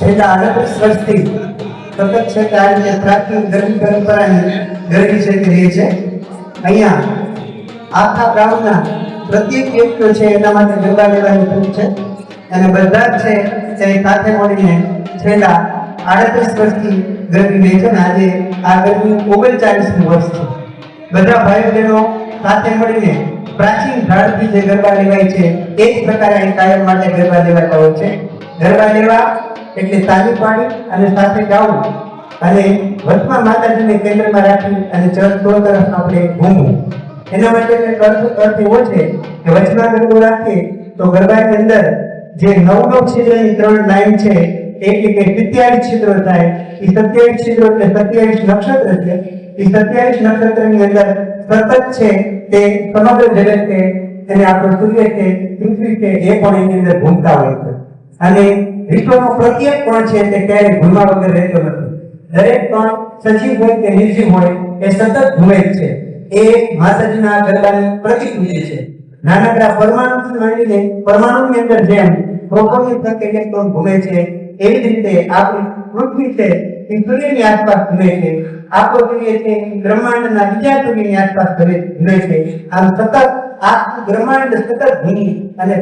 છેલ્લા આડત્રીસ વર્ષથી સતત છે. કે આ પ્રાચીન છે રહી છે અહીંયા આખા ગામના પ્રત્યેક વ્યક્તિઓ છે એના માટે ગરબા લેવાની થયું છે અને બધા જ છે તે સાથે મળીને છેલ્લા આડત્રીસ વર્ષથી ગરબી લે છે ને આજે આ ગરબી ઓગણચાલીસમી વર્ષ છે બધા ભાઈ બહેનો સાથે મળીને પ્રાચીન કાળથી જે ગરબા લેવાય છે, એ જ પ્રકારે અહીં કાયમ માટે ગરબા લેવાતા હોય છે. ગરબા લેવા એટલે તાલી પાડી અને સાથે ગાવું અને વર્તમાન માતાજીને કેન્દ્રમાં રાખી અને ચરણ તો તરફ આપણે ઘૂમવું. એના માટે અર્થ અર્થ એવો છે કે વચમાં ગરબો રાખીએ તો ગરબાની અંદર જે નવ નવ છિદ્રની ત્રણ લાઈન છે એટલે કે સત્યાવીસ છિદ્રો થાય. એ સત્યાવીસ છિદ્રો એટલે સત્યાવીસ નક્ષત્ર છે. એ સત્યાવીસ નક્ષત્રની અંદર સતત છે તે સમગ્ર જગત છે તેને આપણો સૂર્ય છે, પૃથ્વી છે એ પણ એની અંદર ઘૂમતા હોય છે. અને વિશ્વનો પ્રત્યેક પણ છે તે ક્યારેય ભૂલવા વગર રહેતો નથી. દરેક પણ સજીવ હોય કે નિર્જીવ હોય, એ સતત ઘૂમે છે. એ માતાજીના ગરબાની પ્રતિકૃતિ છે. નાનકડા પરમાણુથી માંડીને પરમાણુની અંદર જેમ પ્રોટોનની થકે ઇલેક્ટ્રોન ઘૂમે છે, એવી રીતે આપણી પૃથ્વી છે, એ સૂર્યની આસપાસ ઘૂમે છે.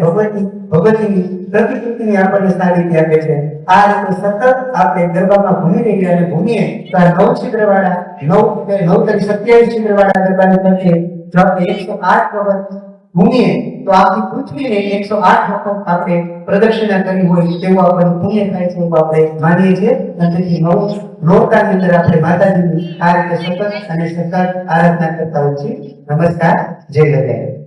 ભગવતી, ભગવતીની પ્રતિકૃતિની આપણને આપે છે. આ રીતે સતત આપણે ગરબામાં ઘૂમી રહીએ અને નવ છિદ્ર નવ નવ તરી સત્યાવીસ છિદ્ર એકસો આઠ વખત ઘૂમીએ તો આખી પૃથ્વીને એકસો આઠ વખત આપણે પ્રદક્ષિણા કરી હોય તેવું આપણને પુણ્ય થાય છે, એવું આપણે માનીએ છીએ. અને તેથી નવ નોરતાની અંદર આપણે માતાજીની આ રીતે સતત અને સતત આરાધના કરતા હોય છીએ. નમસ્કાર, જય લગાય